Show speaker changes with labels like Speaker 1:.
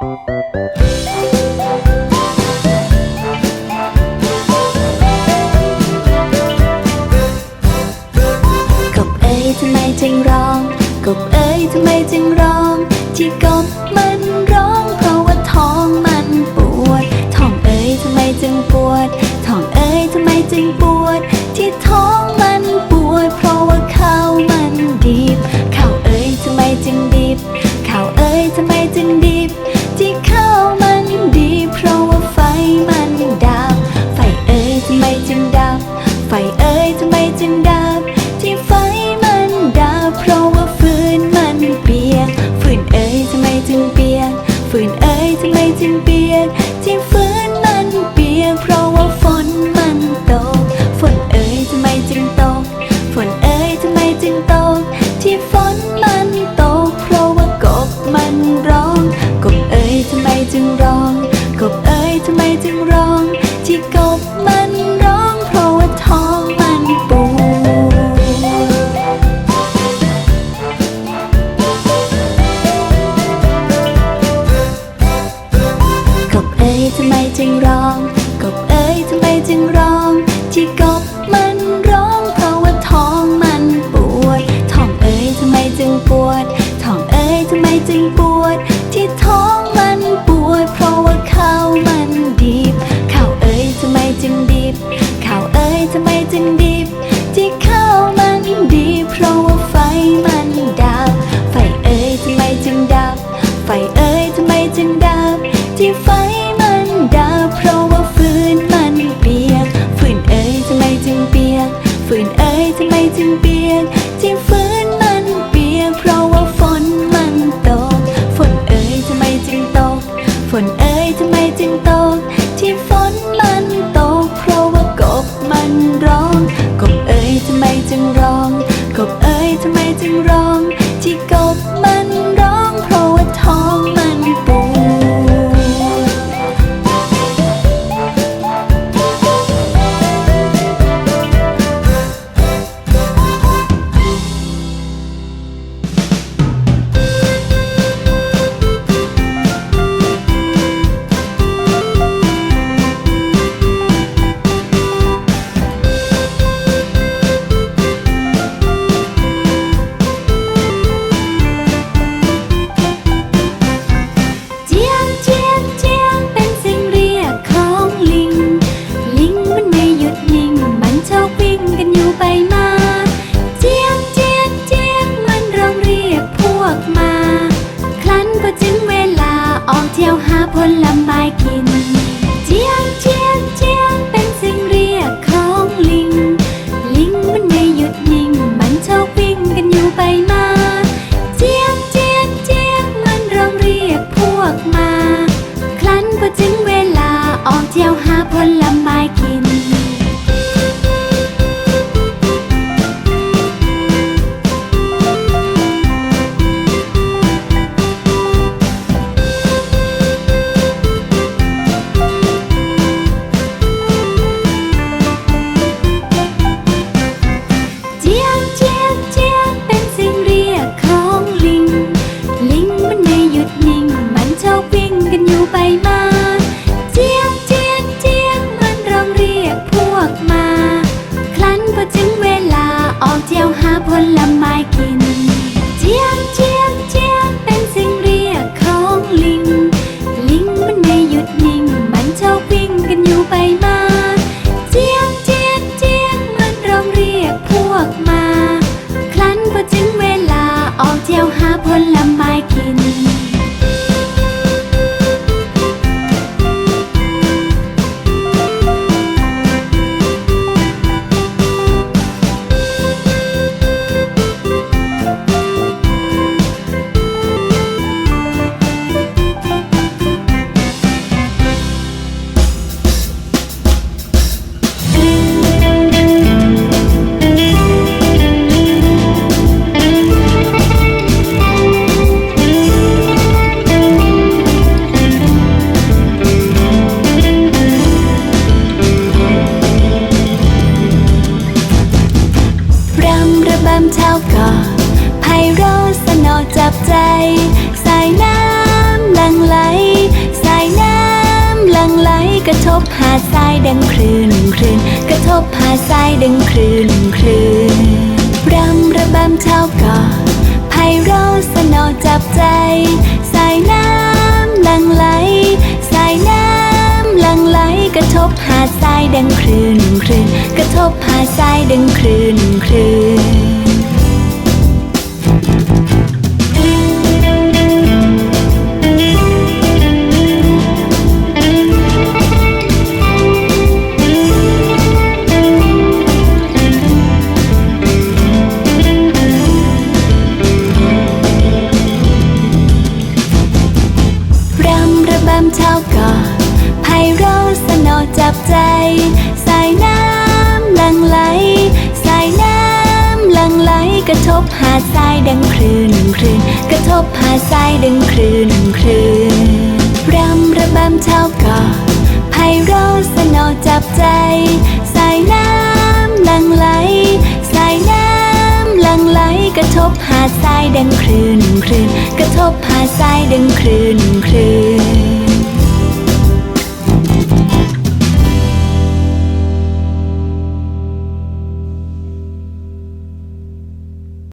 Speaker 1: Thank you. สียงร้องที่กบมัน ที่ยวหาผลไม้กิน ผลไม้กิน สายน้ำลังไหล สายน้ำลังไหล กระทบหาดทรายดังคลื่นคลื่นกระทบหาดทรายดังคลื่นคลื่นรำระบำชาวเกาะไพเราสนอจับใจ สายน้ำหลังไหล สายน้ำหลังไหล กระทบหาดทรายดังคลื่นคลื่นกระทบหาดทรายดังคลื่นคลื่น บหาดทรายดังคลื่นคลื่นกระทบหาดทรายดังคลื่นคลื่นรำระบำชาวเกาะไพเราะสนอจับใจ สายน้ำหลังไหล สายน้ำหลังไหลกระทบหาดทรายดังคลื่นคลื่นกระทบหาดทรายดังคลื่นคลื่น